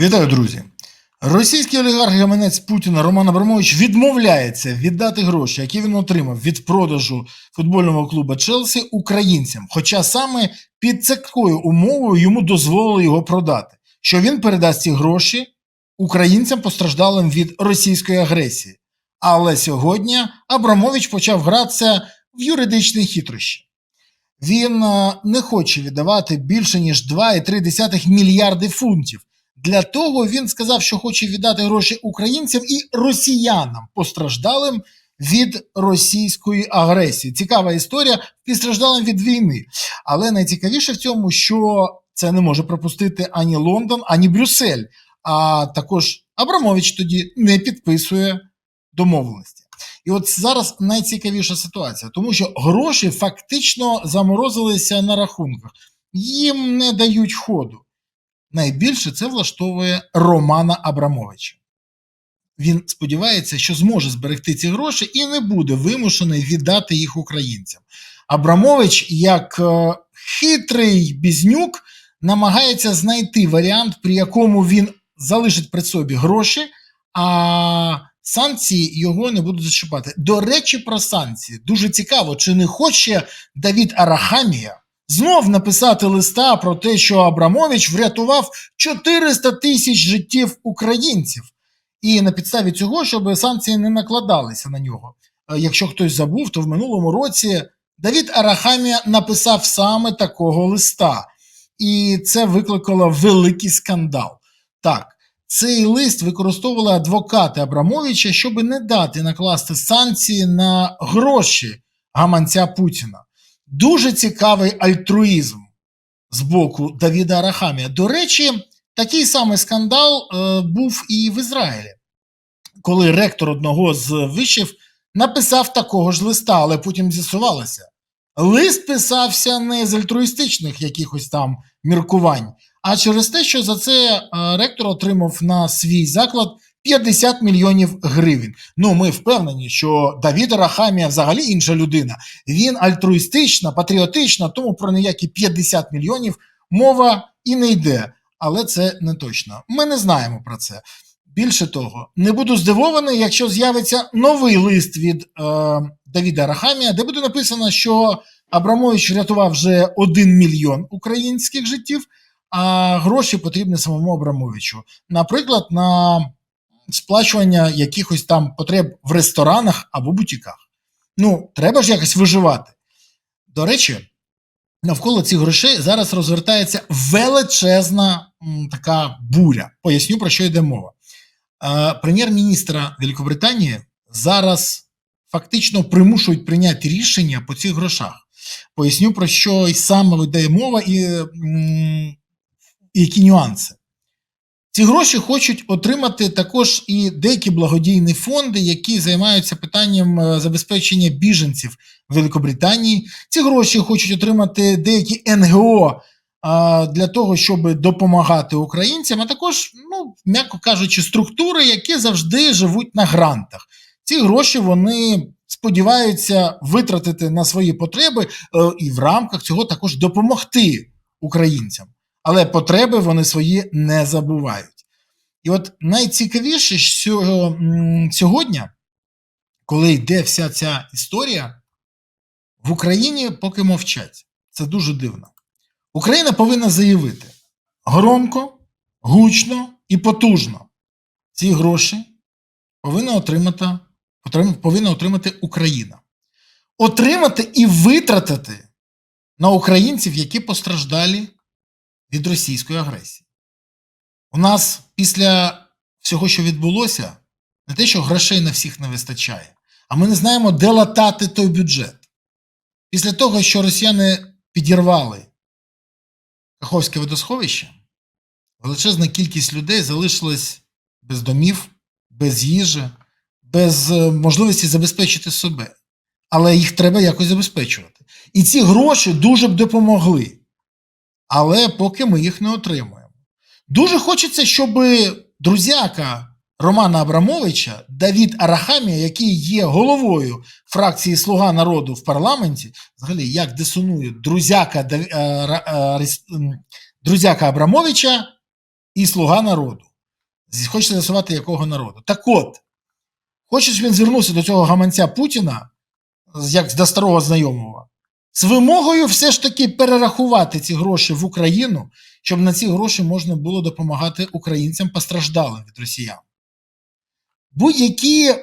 Вітаю, друзі! Російський олігарх гаманець Путіна Роман Абрамович відмовляється віддати гроші, які він отримав від продажу футбольного клубу Челсі українцям. Хоча саме під такою умовою йому дозволили його продати, що він передасть ці гроші українцям постраждалим від російської агресії. Але сьогодні Абрамович почав гратися в юридичні хитрощі. Він е, не хоче віддавати більше ніж 2,3 мільярди фунтів. Для того він сказав, що хоче віддати гроші українцям і росіянам, постраждалим від російської агресії. Цікава історія постраждалим від війни. Але найцікавіше в цьому, що це не може пропустити ані Лондон, ані Брюссель. А також Абрамович тоді не підписує домовленості. І от зараз найцікавіша ситуація, тому що гроші фактично заморозилися на рахунках, їм не дають ходу. Найбільше це влаштовує Романа Абрамовича. Він сподівається, що зможе зберегти ці гроші і не буде вимушений віддати їх українцям. Абрамович, як е, хитрий бізнюк, намагається знайти варіант, при якому він залишить при собі гроші, а санкції його не будуть зачіпати. До речі, про санкції дуже цікаво, чи не хоче Давід Арахамія знов написати листа про те, що Абрамович врятував 400 тисяч життів українців, і на підставі цього, щоб санкції не накладалися на нього. Е, Якщо хтось забув, то в минулому році Давід Арахамія написав саме такого листа, і це викликало великий скандал. Так, цей лист використовували адвокати Абрамовича, щоб не дати накласти санкції на гроші гаманця Путіна. Дуже цікавий альтруїзм з боку Давіда Арахамія. До речі, такий самий скандал е, був і в Ізраїлі, коли ректор одного з вишів написав такого ж листа, але потім з'ясувалося. Лист писався не з альтруїстичних якихось там міркувань, а через те, що за це е, ректор отримав на свій заклад 50 мільйонів гривень. Ну, ми впевнені, що Давід Арахамія взагалі інша людина. Він альтруїстична, патріотична, тому про ніякі 50 мільйонів мова і не йде. Але це не точно. Ми не знаємо про це. Більше того, не буду здивований, якщо з'явиться новий лист від е, Давіда Арахамія, де буде написано, що Абрамович врятував вже 1 мільйон українських життів, а гроші потрібні самому Абрамовичу. Наприклад, на сплачування якихось там потреб в ресторанах або бутіках. Ну, треба ж якось виживати. До речі, навколо цих грошей зараз розвертається величезна м, така буря. Поясню, про що йде мова. Е, Прем'єр-міністра Великобританії зараз фактично примушують прийняти рішення по цих грошах. Поясню, про що і саме йде мова, і, і які нюанси. Ці гроші хочуть отримати також і деякі благодійні фонди, які займаються питанням е, забезпечення біженців Великобританії. Ці гроші хочуть отримати деякі НГО для того, щоб допомагати українцям, а також, ну, м'яко кажучи, структури, які завжди живуть на грантах. Ці гроші вони сподіваються витратити на свої потреби е, і в рамках цього також допомогти українцям але потреби вони свої не забувають. І от найцікавіше що сьогодні, коли йде вся ця історія, в Україні поки мовчать. Це дуже дивно. Україна повинна заявити громко, гучно і потужно. Ці гроші повинна отримати, отрим- повинна отримати Україна. Отримати і витратити на українців, які постраждалі від російської агресії. У нас після всього, що відбулося, не те, що грошей на всіх не вистачає, а ми не знаємо, де латати той бюджет. Після того, що росіяни підірвали Каховське водосховище, величезна кількість людей залишилась без домів, без їжі, без е, можливості забезпечити себе. Але їх треба якось забезпечувати. І ці гроші дуже б допомогли але поки ми їх не отримуємо. Дуже хочеться, щоб друзяка Романа Абрамовича, Давід Арахамія, який є головою фракції Слуга народу в парламенті, взагалі як дисонує друзяка, е, е, друзяка Абрамовича і слуга народу. З- Хоче з'ясувати, якого народу. Так от, хоче, щоб він звернувся до цього гаманця Путіна, як до старого знайомого, з вимогою все ж таки перерахувати ці гроші в Україну, щоб на ці гроші можна було допомагати українцям постраждалим від росіян. Будь-які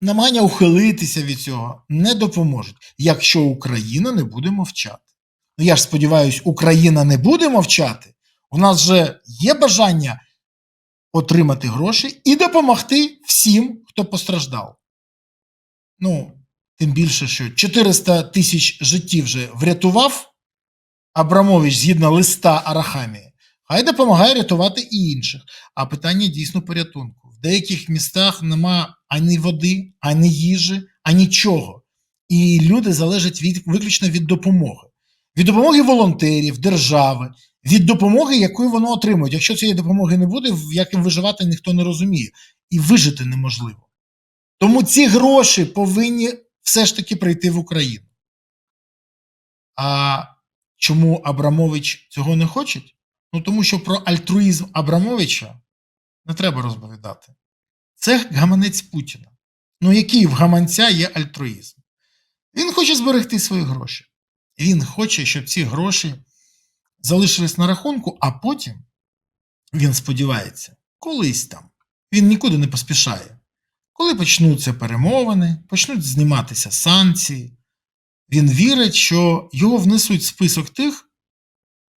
намагання ухилитися від цього не допоможуть, якщо Україна не буде мовчати. Ну я ж сподіваюся, Україна не буде мовчати. У нас же є бажання отримати гроші і допомогти всім, хто постраждав. Ну, тим більше, що 400 тисяч життів вже врятував Абрамович згідно листа Арахамії. Хай допомагає рятувати і інших. А питання дійсно порятунку. В деяких містах нема ані води, ані їжі, ані нічого. І люди залежать від, виключно від допомоги. Від допомоги волонтерів, держави, від допомоги, яку вони отримують. Якщо цієї допомоги не буде, як їм виживати ніхто не розуміє. І вижити неможливо. Тому ці гроші повинні все ж таки прийти в Україну. А чому Абрамович цього не хоче? Ну тому що про альтруїзм Абрамовича не треба розповідати. Це гаманець Путіна. Ну, який в гаманця є альтруїзм? Він хоче зберегти свої гроші. Він хоче, щоб ці гроші залишились на рахунку, а потім він сподівається, колись там. Він нікуди не поспішає. Коли почнуться перемовини, почнуть зніматися санкції, він вірить, що його внесуть в список тих,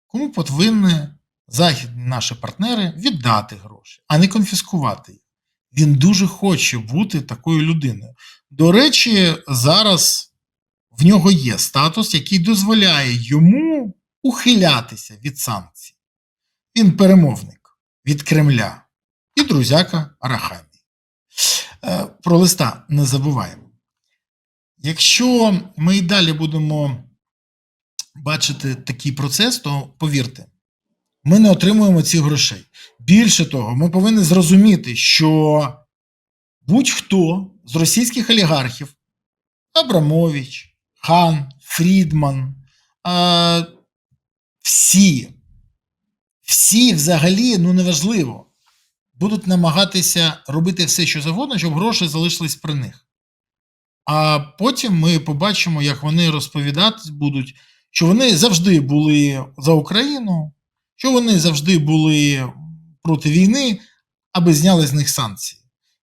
кому повинні західні наші партнери віддати гроші, а не конфіскувати їх. Він дуже хоче бути такою людиною. До речі, зараз в нього є статус, який дозволяє йому ухилятися від санкцій. Він перемовник від Кремля і друзяка Арахамії. Е, Про листа не забуваємо. Якщо ми і далі будемо бачити такий процес, то повірте, ми не отримуємо ці грошей. Більше того, ми повинні зрозуміти, що будь-хто з російських олігархів Абрамович, Хан, Фрідман, е, всі, всі взагалі, ну неважливо, будуть намагатися робити все, що завгодно, щоб гроші залишились при них. А потім ми побачимо, як вони розповідати будуть, що вони завжди були за Україну, що вони завжди були проти війни, аби зняли з них санкції.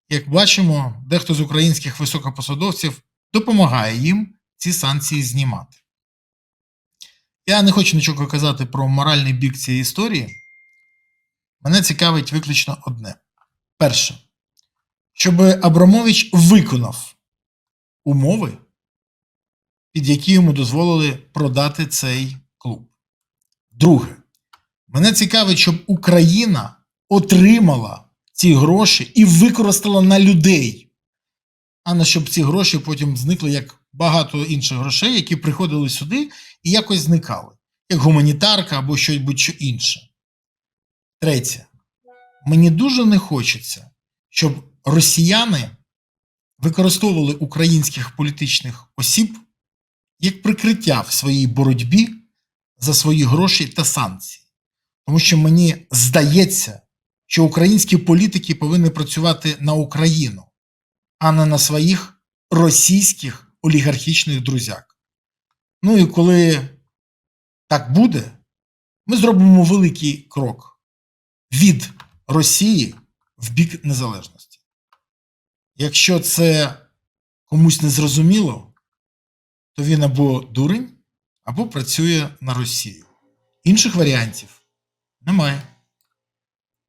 Як бачимо, дехто з українських високопосадовців допомагає їм ці санкції знімати. Я не хочу нічого казати про моральний бік цієї історії. Мене цікавить виключно одне. Перше, щоб Абрамович виконав умови, під які йому дозволили продати цей клуб. Друге, мене цікавить, щоб Україна отримала ці гроші і використала на людей, а не щоб ці гроші потім зникли як багато інших грошей, які приходили сюди і якось зникали, як гуманітарка або щось інше. Третє, мені дуже не хочеться, щоб росіяни використовували українських політичних осіб як прикриття в своїй боротьбі за свої гроші та санкції. Тому що мені здається, що українські політики повинні працювати на Україну, а не на своїх російських олігархічних друзяк. Ну і коли так буде, ми зробимо великий крок від Росії в бік незалежності. Якщо це комусь не зрозуміло, то він або дурень, або працює на Росію. Інших варіантів немає.